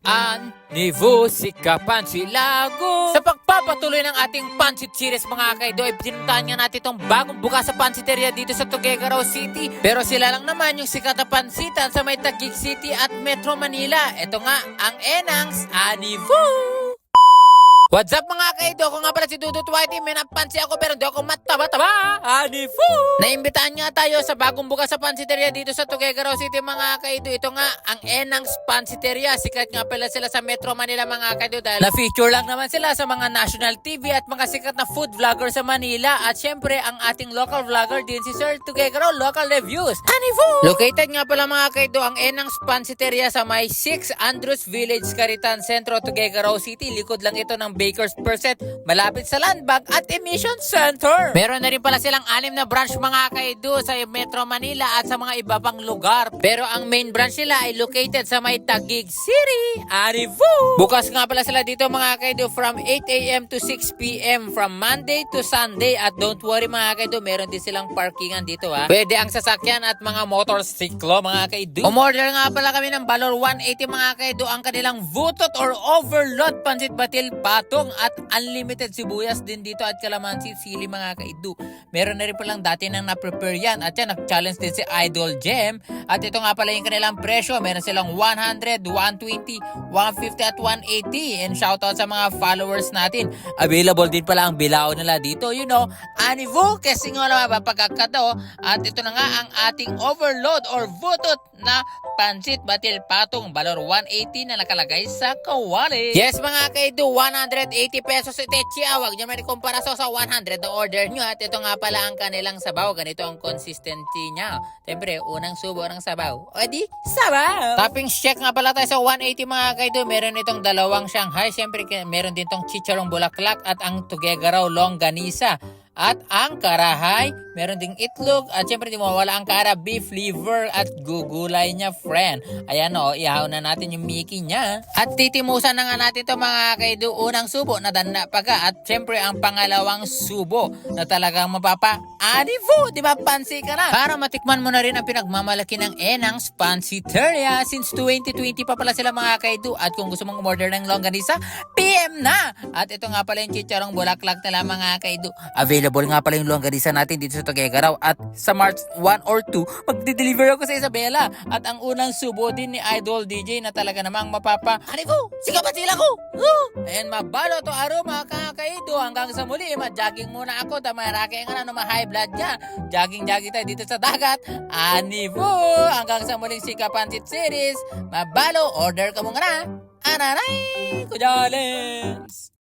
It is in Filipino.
Anivo si Kapansilago Sa pagpapatuloy ng ating Pansit Series mga kaido ay pinuntahan nga natin itong bagong bukas sa pansiteria dito sa Tuguegarao City. Pero sila lang naman yung sikat na pansitan sa may Taguig City at Metro Manila. Ito nga ang Enangs Anivo What's up mga kaido? Ako nga pala si Dudut Whitey. May napansi ako pero hindi ako mataba-taba. Anifu! Naimbitahan nga tayo sa bagong bukas sa pansiteria dito sa Tuguegarao City mga kaido. Ito nga ang Enang's Pansiteria. Sikat nga pala sila sa Metro Manila mga kaido dahil na-feature lang naman sila sa mga national TV at mga sikat na food vlogger sa Manila. At syempre ang ating local vlogger din si Sir Tuguegarao Local Reviews. Anifu! Located nga pala mga kaido ang Enang's Pansiteria sa may 6 Andrews Village, Caritan Centro, Tuguegarao City. Likod lang ito ng Baker's Percent, malapit sa Landbank at Emission Center. Meron na rin pala silang anim na branch mga kaido sa Metro Manila at sa mga iba pang lugar. Pero ang main branch nila ay located sa may Taguig City, Arivu. Bukas nga pala sila dito mga kaido from 8 a.m. to 6 p.m. from Monday to Sunday at don't worry mga kaido, meron din silang parkingan dito ha. Pwede ang sasakyan at mga motorsiklo mga kaido. Umorder nga pala kami ng Valor 180 mga kaido ang kanilang vutot or overload pansit batil patong at unlimited sibuyas din dito at kalamansi sili mga kaido. Meron na rin palang dati nang na-prepare yan at yan nag-challenge din si Idol Gem at ito nga pala yung kanilang presyo. Meron silang 100, 120, 150 at 180 and shoutout sa mga followers natin. Available din pala ang bilao nila dito. You know, Anivo kasi nga naman mapagkakado at ito na nga ang ating overload or vutot na pansit batil patong balor 180 na nakalagay sa kawali. Yes mga kaido, 180 pesos ito chiya. Huwag nyo man ikumpara sa 100 na order nyo at ito nga pala ang kanilang sabaw. Ganito ang consistency niya. Siyempre, unang subo ng sabaw. O di, sabaw! Toppings check nga pala tayo sa 180 mga kaido. Meron itong dalawang Shanghai. Siyempre, meron din tong chicharong bulaklak at ang Tuguegarao longganisa. At ang karahay, meron ding itlog at syempre di mawala ang kara beef liver at gugulay niya friend. Ayan o, ihaw na natin yung Mickey niya. At titimusan na nga natin to mga kaido unang subo na danda pa ka at syempre ang pangalawang subo na talagang mapapa Anivo, di ba pansi ka na? Para matikman mo na rin ang pinagmamalaki ng Enang's Pansiteria since 2020 pa pala sila mga kaido at kung gusto mong umorder ng longganisa, PM na! At ito nga pala yung chicharong bulaklak nila mga kaido. Available nga pala yung longganisa natin dito sa Tuguegarao at sa March 1 or 2, magde-deliver ako sa Isabela. At ang unang subo din ni Idol DJ na talaga namang mapapa, Anigo, sigaw pa sila ko! Uh! Ayan, mabalo to aro mga kakaido. Hanggang sa muli, ma-jogging muna ako. Tamarake nga na no, ma-high blood niya. Jogging-jogging tayo dito sa dagat. Anivo! Hanggang sa muling Sika Pansit Series. Mabalo, order ka mo nga na. Ananay! Kujalens!